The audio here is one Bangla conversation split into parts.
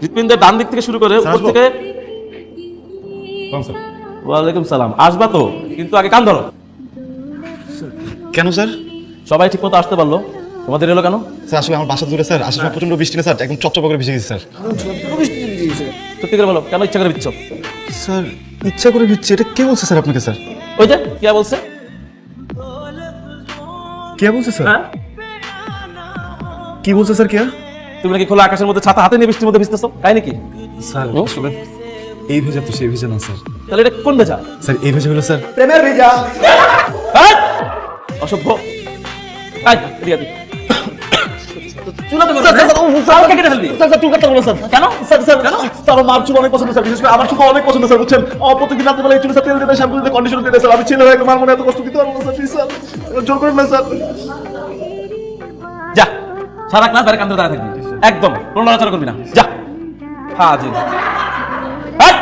হৃৎপিণ্ডের ডান দিক থেকে শুরু করে উপর থেকে ওয়ালাইকুম সালাম। আসবা তো কিন্তু আগে কান ধরো। কেন স্যার? সবাই ঠিক মতো আসতে পারল। তোমাদের এলো কেন? স্যার আসলে আমার বাসা দূরে স্যার। আসার সময় প্রচণ্ড বৃষ্টি না স্যার? একদম চপচপ করে ভিজে গেছে স্যার। সত্যি করে বলো কেন ইচ্ছা করে দিচ্ছ স্যার ইচ্ছা করে ভিজছে। এটা কে বলছে স্যার আপনাকে স্যার? ওই যে কে বলছে? কে বলছে স্যার? হ্যাঁ? কি বলছে স্যার কে তুমি নাকি খোলা আকাশের মধ্যে ছাতা হাতে নিয়ে বৃষ্টির মধ্যে ভিজতেছো? তাই নাকি? স্যার আসলে এই ভেজা তো সেই ভেজা না স্যার। তাহলে এটা কোন ভেজা? স্যার এই ভেজা হলো স্যার। প্রেমের ভিজা! অসভ্য। আয়। আমার আমার স্যার আমি ছেলে হয়ে মার মনে এত কষ্ট দিতে পারব না স্যার জোর করুন না স্যার। যা সারা ক্লাস বাইরে কান্দে দাঁড়া থাকবি। একদম কোনো নড়াচড়া করবি না। যা। হ্যাঁ জি এই,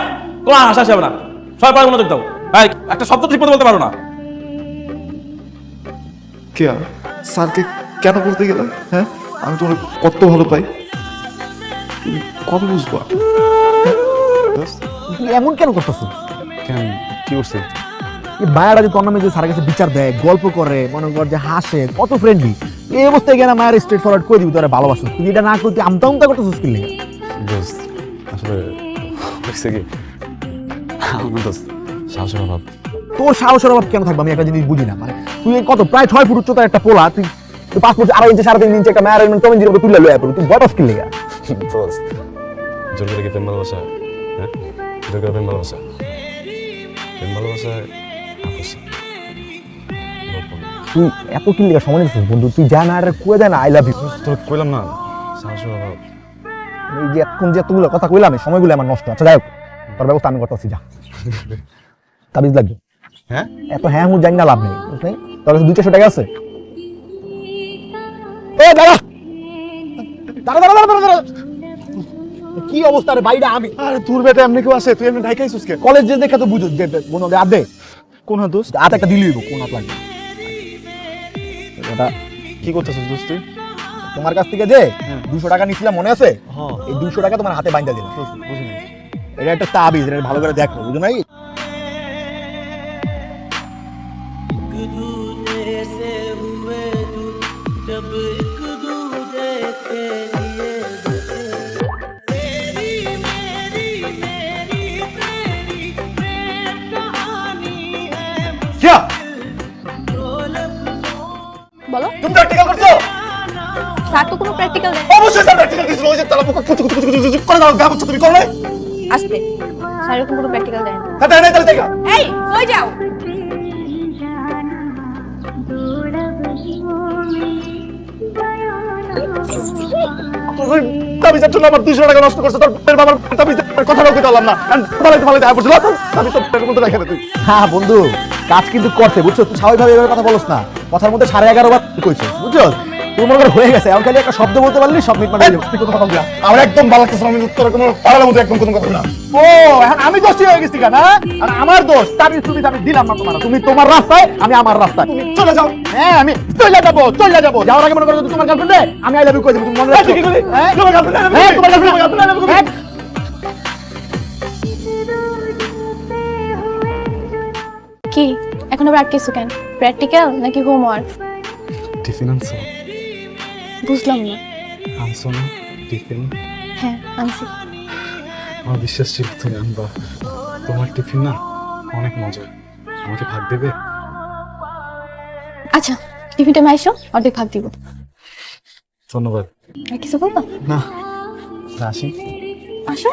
কোনো আশা আসবে না। সবাই পড়ার মনোযোগ দাও। এই, একটা শব্দ ঠিক বলতে পারো না। কে স্যারকে কেন বলতে গেলাম? হ্যাঁ? আমি তোমার কত ভালো পাই। কত বুঝব? এমন কেন করতেছিস কেন? কি করছে? মায়েরা যে তোর নামে যে স্যারের কাছে বিচার দেয় গল্প করে মনে কর যে হাসে কত ফ্রেন্ডলি এই অবস্থায় গেলে মায়ের স্ট্রেট ফরওয়ার্ড করে দিবি তোরা ভালোবাসিস? তুই এটা না করতে আমতা আমতা করতেছিস কি লেগে আসলে হয়েছে কি? সাহসের অভাব। তোর সাহসের অভাব কেন থাকবে? আমি একটা জিনিস বুঝি না। মানে তুই কত প্রায় ছয় ফুট উচ্চতার একটা পোলা তুই তুই ফুট আড়াই ইঞ্চি সাড়ে তিন ইঞ্চি একটা মায়ের টমেন জিরো তুলে লয়ে পড়ি তুই বটস কি লেগে দোস্ত জোর করে কি প্রেম ভালোবাসা হ্যাঁ? জোর করে প্রেম ভালোবাসা। প্রেম ভালোবাসায় তুই এত কি লেগে সময় নিচ্ছিস বন্ধু? তুই যা না আর কুয়ে দেয় না আই লাভ ইউ কইলাম না অভাব এই যে এখন যে এতগুলো কথা কইলাম এই সময়গুলো আমার নষ্ট। আচ্ছা যাই হোক তোর ব্যবস্থা আমি করতেছি যা। তাবিজ লাগবে। হ্যাঁ? এত হ্যাঁ হুঁ জানি না লাভ নেই তোর কাছে দুই চারশো টাকা আছে? এ দাঁড়া! দাঁড়া দাঁড়া দাঁড়া কি অবস্থা রে বাইরে আমি। আরে তোর বেটা এমনি কেউ আছে? তুই এমনি ঢাকাইছিস কে? কলেজ যে দেখা তো বুঝো কোন হাত দে। কোন হাত দোস্ত? হাত একটা দিলি কোন হাত লাগবে এটা কি করতেছিস দোস্ত তুই? তোমার কাছ থেকে যে দুশো টাকা নিছিলাম মনে আছে? হ্যাঁ। এই দুশো টাকা তোমার হাতে বাইন্দা দিলাম। এটা একটা তাবিজ এটা ভালো করে দেখো বুঝো নাই? করে দাও গা করছ তুমি করো নাই আসতে। স্যার এরকম কোনো প্র্যাকটিক্যাল দেয় না। হ্যাঁ তাহলে দেখা। এই কই যাও। তোর তাবিজের জন্য আমার দুশো টাকা নষ্ট করছে তোর বাবার বাবার তাবিজ কথা বলতে পারলাম না। ভালো ভালো দেখা পড়ছিল তাবিজ তো মধ্যে রেখে তুই। হ্যাঁ বন্ধু কাজ কিন্তু করছে বুঝছ? তুই স্বাভাবিকভাবে এভাবে কথা বলছ না। কথার মধ্যে সাড়ে এগারো বার কইছিস বুঝছ মনে হয়ে গেছে। এখন খালি একটা শব্দ বলতে পারলি সব মিট মানে তুই কোনো কথা বলবি না। আমার একদম ভালো লাগতেছে আমি তোর কোনো একদম কোনো কথা না। ও এখন আমি দোষী হয়ে গেছি কেন হ্যাঁ? আর আমার দোষ তুমি আমি দিলাম না তোমার। তুমি তোমার রাস্তায় আমি আমার রাস্তায়। তুমি চলে যাও। হ্যাঁ আমি চলে যাব চলে যাব। যাওয়ার আগে মনে করো যদি তোমার গার্লফ্রেন্ডে আমি আই লাভ ইউ কই দেবো? তুমি মনে রাখো কি হ্যাঁ? তোমার হ্যাঁ, তোমার? হ্যাঁ। কি? এখন আবার আটকেছো কেন? প্র্যাকটিক্যাল নাকি হোমওয়ার্ক টিফিন আনছো বুঝলাম না। আনছো না? টিফিন? হ্যাঁ আনছি। আমার বিশ্বাস ছিল তুমি আনবা। তোমার টিফিন না অনেক মজা আমাকে ভাগ দেবে? আচ্ছা টিফিনটা মাইশো অর্ধেক ভাগ দিব। ধন্যবাদ। আর কিছু বলব? না আসি। আসো।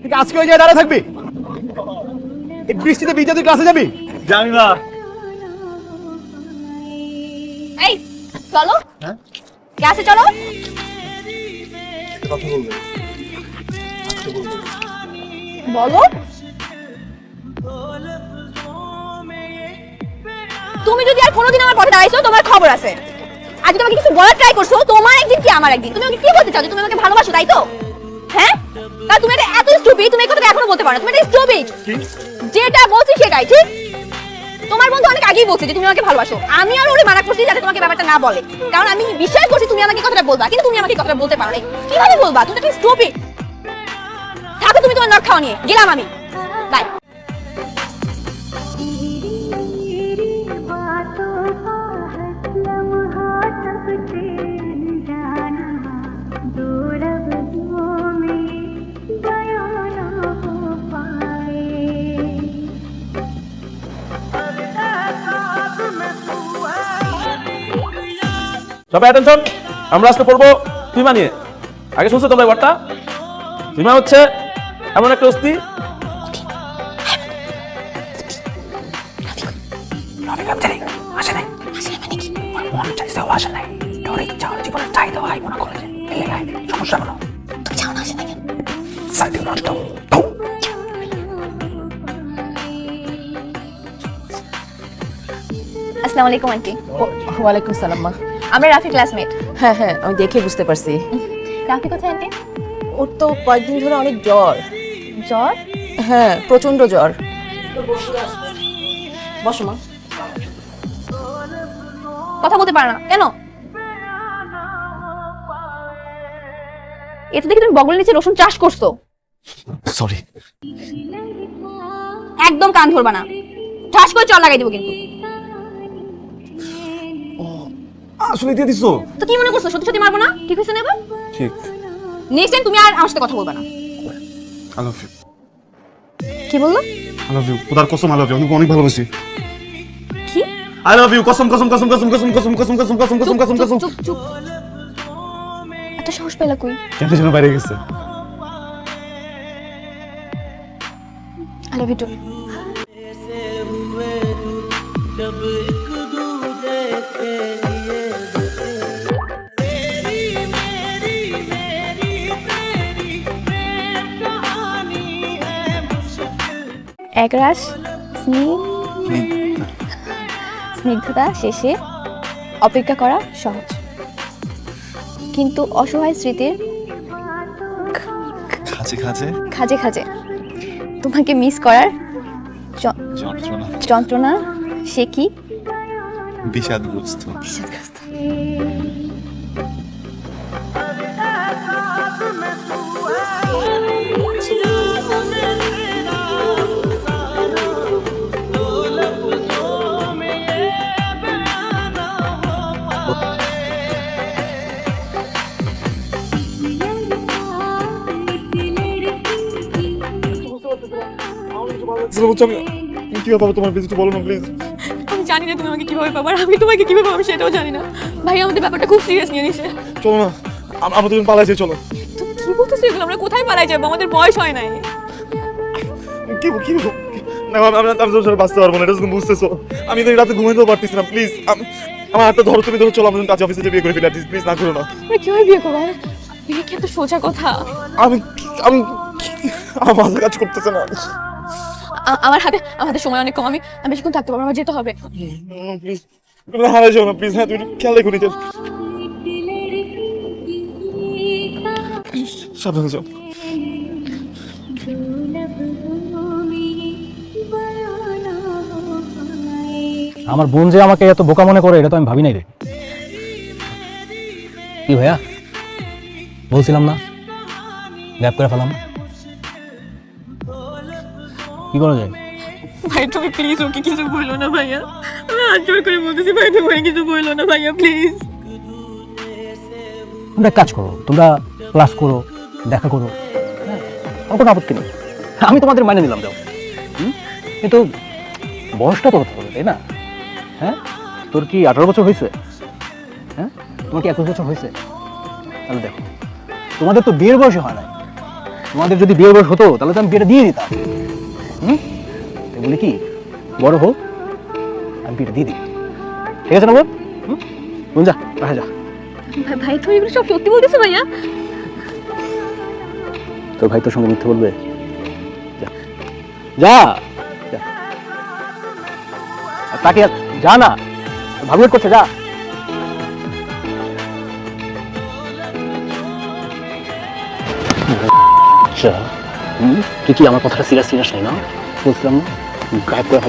ঠিক আজকে ওই জায়গায় দাঁড়া থাকবি? এই বৃষ্টিতে ভিজে তুই ক্লাসে যাবি? জানি না। এই চলো। হ্যাঁ? ক্লাসে চলো। কথা বলবে। বলো। তুমি যদি আর কোনোদিন আমার পথে দাঁড়াইছো তোমার খবর আছে। আজ তোমাকে কিছু বলার ট্রাই করছ তোমার একদিন কি আমার একদিন? তুমি আমাকে কি বলতে চাও তুমি আমাকে ভালোবাসো তাই তো? হ্যাঁ? তা তুমি এত স্টুপিড তুমি এই কথাটা এখনও বলতে পারো তুমি এটা স্টুপিড যেটা বলছি সেটাই ঠিক? তোমার বন্ধু অনেক আগেই বলছে যে তুমি আমাকে ভালোবাসো। আমি আর ওরে মানা করছি যাতে তোমাকে ব্যাপারটা না বলে। কারণ আমি বিশ্বাস করছি তুমি আমাকে কথাটা বলবা, কিন্তু তুমি আমাকে কথাটা বলতে পারো কীভাবে বলবা? তুমি একটা স্টুপিড থাকো তুমি তোমার নট খাওয়া নিয়ে। গেলাম আমি। বাই সবাই অ্যাটেনশন আমরা আজকে পড়ব তুইমা নিয়ে। আগে শুনছো তোমরা ওয়ার্ডটা তুইমা হচ্ছে এমন একটা অস্থি। আসসালামু আলাইকুম আন্টি। ওয়ালাইকুম সালাম মা। আমরা রাফি ক্লাসমেট হ্যাঁ হ্যাঁ আমি দেখে বুঝতে পারছি। রাফি কোথায় আন্টি? ওর তো কয়েকদিন ধরে অনেক জ্বর। জ্বর? হ্যাঁ প্রচণ্ড জ্বর। বসো মা। কথা বলতে পারো না। কেন? এতে দেখি তুমি বগলের নিচে রসুন চাষ করছ। সরি একদম কান ধরবা না। ঠাস করে চল লাগাই দেবো কিন্তু। আসলে দিয়ে দিছো তো কি মনে করছ সত্যি সত্যি মারবো না ঠিক হয়েছে না এবার ঠিক নেক্সট টাইম তুমি আর আমার সাথে কথা বলবা না আই লাভ ইউ কি বলল আই লাভ ইউ খোদার কসম আই লাভ ইউ আমি অনেক ভালোবাসি কি আই লাভ ইউ কসম কসম কসম কসম কসম কসম কসম কসম কসম কসম কসম কসম চুপ চুপ এত সাহস পেলা কই কেন যেন বাইরে গেছে আই লাভ ইউ টু একরাশ স্নিগ্ধ। স্নিগ্ধতা শেষে অপেক্ষা করা সহজ। কিন্তু অসহায় স্মৃতির খাঁচে খাঁচে? খাজে খাজে তোমাকে মিস করার যন্ত্রণা সে কি? বিষাদগ্রস্ত। বিষাদগ্রস্ত। বুঝছ আমি কি পাবো? তোমার একটু বলো না প্লিজ আমি জানি না তুমি আমাকে কীভাবে পাবো আর আমি তোমাকে কীভাবে পাবো সেটাও জানি না। ভাই আমাদের ব্যাপারটা খুব সিরিয়াস নিয়ে নিছে। চলো না আম- আমরা দুজন পালাই যাই চলো। তো কি বলতেছো এগুলো? আমরা কোথায় পালাই যাব? আমাদের বয়স হয় নাই। কি কি না আমি আমি আমি তোর সাথে বাঁচতে পারব না এটা তুমি বুঝতেছো। আমি তো এই রাতে ঘুমাইতেও পারতেছি না প্লিজ আমার হাতটা ধরো তুমি ধরো চলো আমাদের কাছে অফিসে যে বিয়ে করে ফেলি প্লিজ না করো না। আমরা কীভাবে বিয়ে করব আর বিয়ে কি এত সোজা কথা? আমি আমি আমার মাথা কাজ করতেছে না। আমার হাতে আমার হাতে সময় অনেক কম আমি আমি বেশিক্ষণ থাকতে পারব আমার যেতে হবে। প্লিজ তুমি যাও না প্লিজ হ্যাঁ তুমি খেয়াল রেখো নিজের। সাবধানে যাও। আমার বোন যে আমাকে এত বোকা মনে করে এটা তো আমি ভাবি নাই রে। কি ভাইয়া? বলছিলাম না? গ্যাপ করে ফেলাম। কি করা যায়? ভাই তুমি প্লিজ ওকে কিছু বলল না ভাইয়া। আমি হাত জোর করে বলতেছি ভাই তুমি ওকে কিছু বলল না ভাইয়া প্লিজ তোমরা এক কাজ করো তোমরা ক্লাস করো দেখা করো। হ্যাঁ আমার কোনো আপত্তি নেই। আমি তোমাদের মানে নিলাম যাও। হুম? কিন্তু বয়সটা তো হতে হবে তাই না? হ্যাঁ? তোর কি আঠারো বছর হয়েছে? হ্যাঁ? তোমার কি একুশ বছর হয়েছে? তাহলে দেখো। তোমাদের তো বিয়ের বয়সে হয় না তোমাদের যদি বিয়ের বয়স হতো তাহলে তো আমি বিয়েটা দিয়ে দিতাম। বলি কি? বড় হোক আমি বিয়েটা দিয়ে দিই। ঠিক আছে না বোন বোন যা বাসায় যা। ভাই তুমি এগুলো সব সত্যি বলতেছো ভাইয়া? তোর ভাই তোর সঙ্গে মিথ্যে বলবে? যা। তাকে যা না ভাবি করছে যা। আচ্ছা। তুই কি আমার কথাটা সিরিয়াস সিরিয়াস নাই না? বলছিলাম না। ગાતો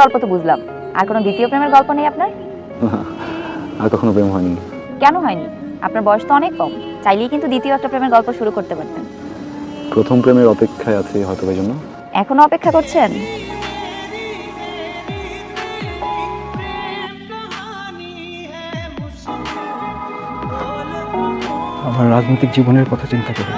গল্প তো বুঝলাম। আর কোনো দ্বিতীয় প্রেমের গল্প নেই আপনার? আর কখনো প্রেম হয়নি। কেন হয়নি? আপনার বয়স তো অনেক কম। চাইলেই কিন্তু দ্বিতীয় একটা প্রেমের গল্প শুরু করতে পারতেন। প্রথম প্রেমের অপেক্ষায় আছে হয়তো এই জন্য। এখনও অপেক্ষা করছেন? আমার রাজনৈতিক জীবনের কথা চিন্তা করে।